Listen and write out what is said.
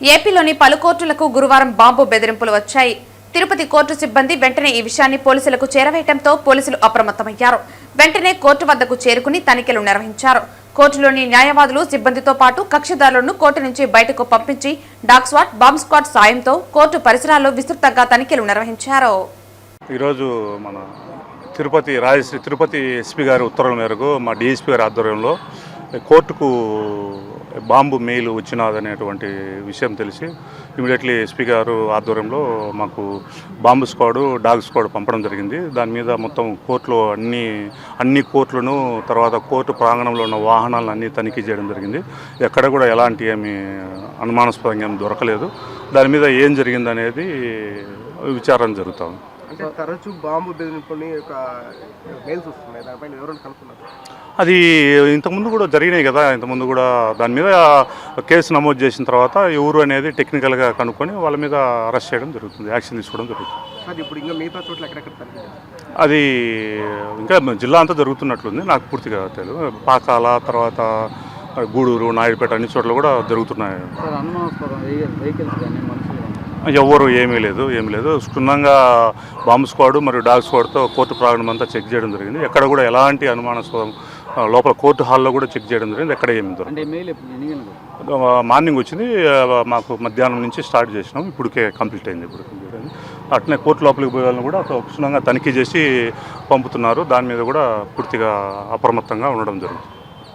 ఏపీలోని పలు కోర్టులకు గురువారం బాంబు బెదిరింపులు వచ్చాయి. తిరుపతి కోర్టు సిబ్బంది వెంటనే ఈ విషయాన్ని పోలీసులకు చేరవేయడంతో పోలీసులు అప్రమత్తమయ్యారు. వెంటనే కోర్టు వద్దకు చేరుకుని తనిఖీలు నిర్వహించారు. కోర్టులోని న్యాయవాదులు సిబ్బందితో పాటు కక్షిదారులను కోర్టు నుంచి బయటకు పంపించి డాగ్ స్వాట్ బాంబ్ స్క్వాడ్ సాయంతో కోర్టు పరిసరాల్లో విస్తృతంగా తనిఖీలు నిర్వహించారు. ఈరోజు మన తిరుపతి రాజశ్రీ తిరుపతి ఎస్పీ గారి ఉత్తర్వుల మేరకు మా డిఎస్పీ గారి ఆధ్వర్యంలో కోర్టుకు బాంబు మెయిల్ వచ్చినదనేటువంటి విషయం తెలిసి ఇమీడియట్లీ ఎస్పీ గారు ఆధ్వర్యంలో మాకు బాంబు స్క్వాడు డాగ్ స్క్వాడ్ పంపడం జరిగింది. దాని మీద మొత్తం కోర్టులో అన్ని అన్ని కోర్టులను తర్వాత కోర్టు ప్రాంగణంలో ఉన్న వాహనాలను అన్నీ తనిఖీ చేయడం జరిగింది. ఎక్కడ కూడా ఎలాంటి ఏమి అనుమానాస్పదంగా ఏమి దొరకలేదు. దాని మీద ఏం జరిగిందనేది విచారణ జరుగుతుంది అంటే తరచూ బాంబు బెదిరింపుని ఒక మెయిల్స్ వస్తున్నాయి. దానిపైన ఎవరైనా కనుక్కున్నారు? అది ఇంతకుముందు కూడా జరిగినాయి కదా. ఇంతకుముందు కూడా దాని మీద కేసు నమోదు చేసిన తర్వాత ఎవరు అనేది టెక్నికల్గా కనుక్కొని వాళ్ళ మీద అరెస్ట్ చేయడం జరుగుతుంది. యాక్షన్ తీసుకోవడం జరుగుతుంది. సార్ ఇప్పుడు ఇంకా మిగతా చోట్ల ఎక్కడెక్కడ? అది ఇంకా జిల్లా అంతా జరుగుతున్నట్లుంది. నాకు పూర్తిగా తెలియదు. పాకాల తర్వాత గూడూరు నాయుడుపేట అన్ని చోట్ల కూడా జరుగుతున్నాయి. వెహికల్స్ కానీ మనుషులు కానీ ఎవ్వరు ఏమీ లేదు ఏమీ లేదు. క్షుణ్ణంగా బాంబు స్క్వాడ్ మరియు డాగ్ స్క్వాడ్తో కోర్టు ప్రాంగణం అంతా చెక్ చేయడం జరిగింది. ఎక్కడ కూడా ఎలాంటి అనుమానాస్పదం లోపల కోర్టు హాల్లో కూడా చెక్ చేయడం జరిగింది. ఎక్కడ ఏమి దొరకదు. మార్నింగ్ వచ్చింది. మాకు మధ్యాహ్నం నుంచి స్టార్ట్ చేసినాం. ఇప్పటికే కంప్లీట్ అయింది ఇప్పుడు అట్లనే కోర్టు లోపలికి పోయే వాళ్ళని కూడా క్షుణ్ణంగా తనిఖీ చేసి పంపుతున్నారు. దాని మీద కూడా పూర్తిగా అప్రమత్తంగా ఉండడం జరుగుతుంది.